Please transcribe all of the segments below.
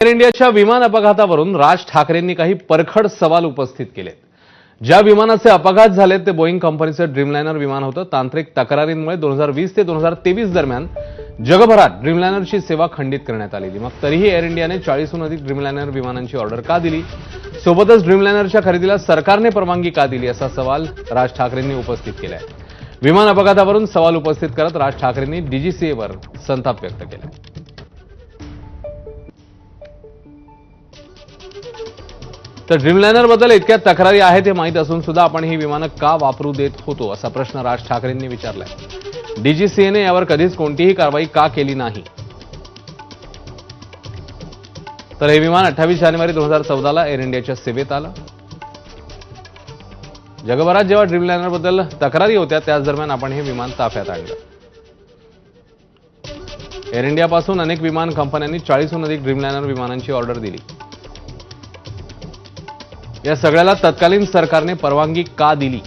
Air इंडियाच्या विमान अपघातावरून राज ठाकरेंनी काही परखड सवाल उपस्थित केलेत. ज्या विमानाचे अपघात झालेत ते बोईंग कंपनीचं ड्रीमलायनर विमान होतं. तांत्रिक तक्रारींमुळे दोन हजार वीस ते दोन हजार तेवीस दरम्यान जगभरात ड्रीमलायनरची सेवा खंडित करण्यात आलेली. मग तरीही एअर इंडियाने चाळीसहून अधिक ड्रीमलायनर विमानांची ऑर्डर का दिली? सोबतच ड्रीमलायनरच्या खरेदीला सरकारने परवानगी का दिली असा सवाल राज ठाकरेंनी उपस्थित केला आहे विमान अपघातावरून सवाल उपस्थित करत राज ठाकरेंनी डीजीसीएवर संताप व्यक्त केला तर ड्रीमलायनरबद्दल इतक्या तक्रारी आहेत हे माहीत असून सुद्धा आपण ही विमानं का वापरू देत होतो असा प्रश्न राज ठाकरेंनी विचारलाय. डीजीसीएने यावर कधीच कोणतीही कारवाई का केली नाही? तर हे विमान अठ्ठावीस जानेवारी दोन हजार चौदाला एअर इंडियाच्या सेवेत आलं. जगभरात जेव्हा ड्रीमलायनरबद्दल तक्रारी होत्या त्याच दरम्यान आपण हे विमान ताफ्यात आणलं. एअर इंडियापासून अनेक विमान कंपन्यांनी चाळीसहून अधिक ड्रीमलायनर विमानांची ऑर्डर दिली. या सगळ्याला तत्कालीन सरकारने परवानगी का दिली?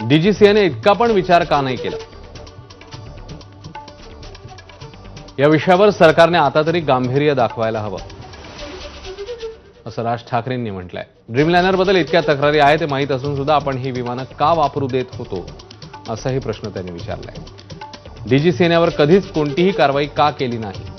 डीजीसीएने इतका पण विचार का नाही केला? या विषयावर सरकारने आता तरी गांभीर्य दाखवायला हवं. असं राज ठाकरेंनी म्हटलंय. ड्रीमलायनरबद्दल इतक्या तक्रारी आहेत ते माहीत असून सुद्धा आपण ही विमानं का वापरू देत होतो? असाही प्रश्न त्यांनी विचारलाय. डीजीसीएने कधीच कोणतीही कारवाई का केली नाही?